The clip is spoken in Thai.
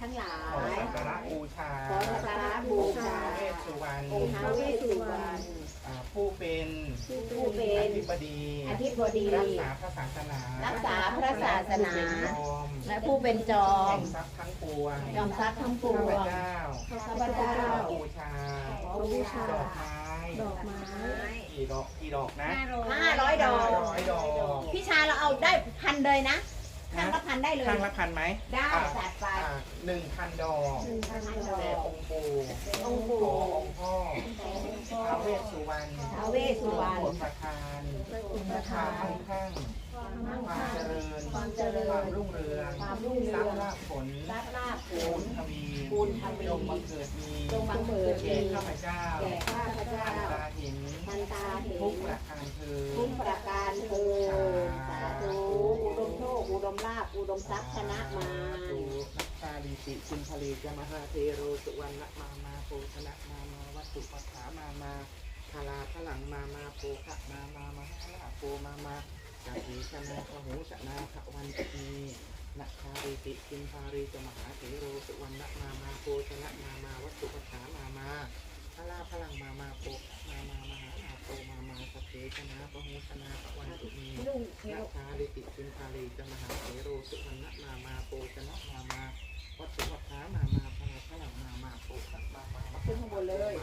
ทั้งหลาขอย สักการะบูชาขอสักการะบูชา เวสสุวรรณองค์ท้าวเวสสุวรรณอ่าผู้เป็นผู้เป็อนธิบดีอธิบดี รักษาพระศาสนารักษาพระศาสนาเป็นยอมและผู้เป็นจอแห่มงทรัพย์ทั้งปวงยอมทรัพย์ทั้งปวข้าพงเจ้าข้าพเจ้าขอบูชาขอบูชา ดอกไม้ดอกไม้กี่ดอกกี่ดอกนะห้าร้อยดอก ห้าร้อยดอก พี่ชาเราเอาได้พันเลยนะ ข้างละพันได้เลย ข้างละพันไหมได้อ่าจัดไป อ่าหนึ่งพันดอกหนึ่งพันดอแด่กองค์ปู่องค์ปู่ ขอองค์พ่อท้าวเวสสุวรรณท้าวเวสสุวรรณ โปรดประทานอุปคทาวามนมั่งคั่งความมั่งความคั่งเจริญความเจริญความรุ่งเรืองความรุ่งเรืทรัอพงย์ลาภผลรักลาภผปูลนทวีปูนทวี จงบังเกิดมีจงบังเกิดมีแก่ข้าพเจ้าแก่ข้าพเจ้าทันตาเห็นทันตาเห็นทุกประการเธอญทุกประการเทินสาธุอุดมโชค อุด มลาภอุดมทรัพย์ชนะมานักตาลีติคุณทะเลจมหาเทโรสุวรรณมามาโพชนะมามาวัตถุปัฏฐามามาพลาพลังมามาโพขะมามามาหาลาโพมามาจากขีชนะพหูชนะพระวันตีนักคาริติคุณพารีจมหาเทโรสุวรรณมามาโพชนะมามาวัตถุปัฏฐามามาพลาพลังมามาโพขะมามามหาลาโพมามาสเพชนะพหูชนะพระวันตุมีนาคาลิ ติคุณคาลีจะมหาเถโรสุวรรณมามาโปชนะมามาวัตถุวัฏฐามามาพาพลังมามาโปชนะมามาขึ้นข้างบนเลย